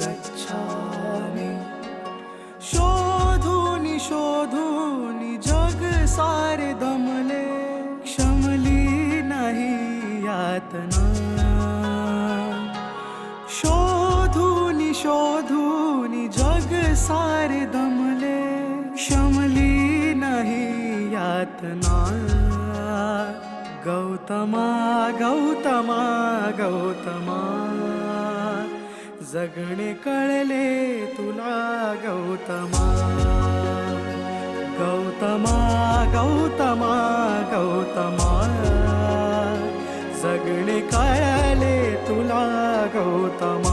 गच्छामि शोधूनि शोधूनि जग सारे दमले क्षमली नाही यातना शोधूनि शोधूनि जग सारे दमले क्षमली नाही यातना गौतमा गौतमा गौतमा जगणे कळले तुला गौतमा. गौतमा गौतमा गौतमा. जगणे कळले तुला गौतमा.